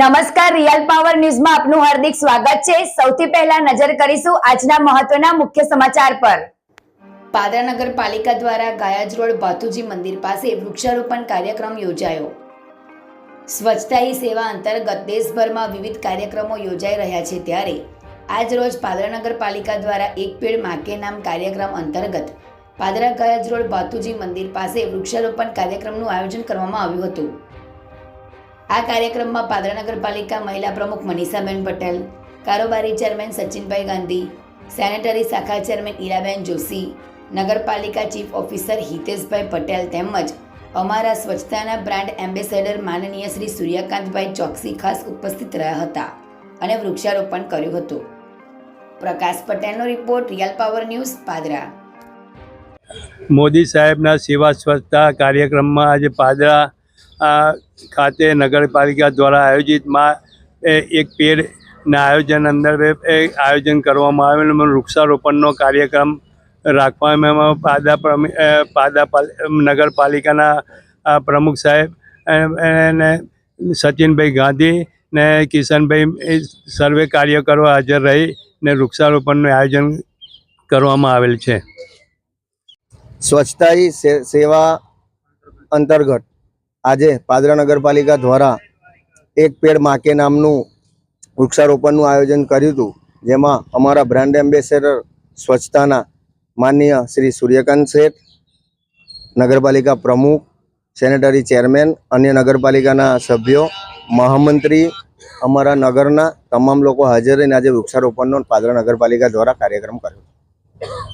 નમસ્કાર real power ન્યૂઝમાં આપનું હાર્દિક સ્વાગત છે. સૌથી પહેલા નજર કરીશું આજના મહત્વના મુખ્ય સમાચાર પર. પાદરા નગરપાલિકા દ્વારા ગાયાજ રોડ ભાતુજી મંદિર પાસે વૃક્ષારોપણ કાર્યક્રમ યોજાયો. સ્વચ્છતા હી સેવા અંતર્ગત દેશભરમાં વિવિધ કાર્યક્રમો યોજાઈ રહ્યા છે ત્યારે આજ રોજ પાદરા નગરપાલિકા દ્વારા એક પેડ માકે નામ કાર્યક્રમ અંતર્ગત પાદરા ગાયાજ રોડ ભાતુજી મંદિર પાસે વૃક્ષારોપણ કાર્યક્રમનું આયોજન કરવામાં આવ્યું હતું. આ કાર્યક્રમમાં પાદરા નગરપાલિકા મહિલા પ્રમુખ મનીષાબેન પટેલ, કારોબારી ચેરમેન સચિનભાઈ ગાંધી, સેનેટરી શાખા ચેરમેન ઈરાબેન જોશી, નગરપાલિકા ચીફ ઓફિસર હિતેશભાઈ પટેલ તેમજ અમારા સ્વચ્છતાના બ્રાન્ડ એમ્બેસેડર માનનીય શ્રી સૂર્યકાંતભાઈ ચોકસી ખાસ ઉપસ્થિત રહ્યા હતા અને વૃક્ષારોપણ કર્યું હતું. પ્રકાશ પટેલનો report real power news Padra. Modi સાહેબના સેવા સ્વચ્છતા કાર્યક્રમમાં આજે પાદરા ખાતે નગરપાલિકા દ્વારા આયોજિતમાં એક પેડના આયોજન અંદર આયોજન કરવામાં આવેલું વૃક્ષારોપણનો કાર્યક્રમ રાખવામાં પાદા પાદા પાલ- નગરપાલિકાના પ્રમુખ સાહેબ અને સચિનભાઈ ગાંધી ને કિશનભાઈ સર્વે કાર્યકરો હાજર રહી ને વૃક્ષારોપણનું આયોજન કરવામાં આવેલ છે. સ્વચ્છતા સેવા અંતર્ગત આજે પાદરા નગરપાલિકા દ્વારા એક પેડ માકે નામનું વૃક્ષારોપણનું આયોજન કર્યું હતું, જેમાં અમારા બ્રાન્ડ એમ્બેસેડર સ્વચ્છતાના માનનીય શ્રી સૂર્યકાંત શેઠ, નગરપાલિકા પ્રમુખ, સેનેટરી ચેરમેન, અન્ય નગરપાલિકાના સભ્યો, મહામંત્રી, અમારા નગરના તમામ લોકો હાજર રહીને આજે વૃક્ષારોપણનો પાદરા નગરપાલિકા દ્વારા કાર્યક્રમ કર્યો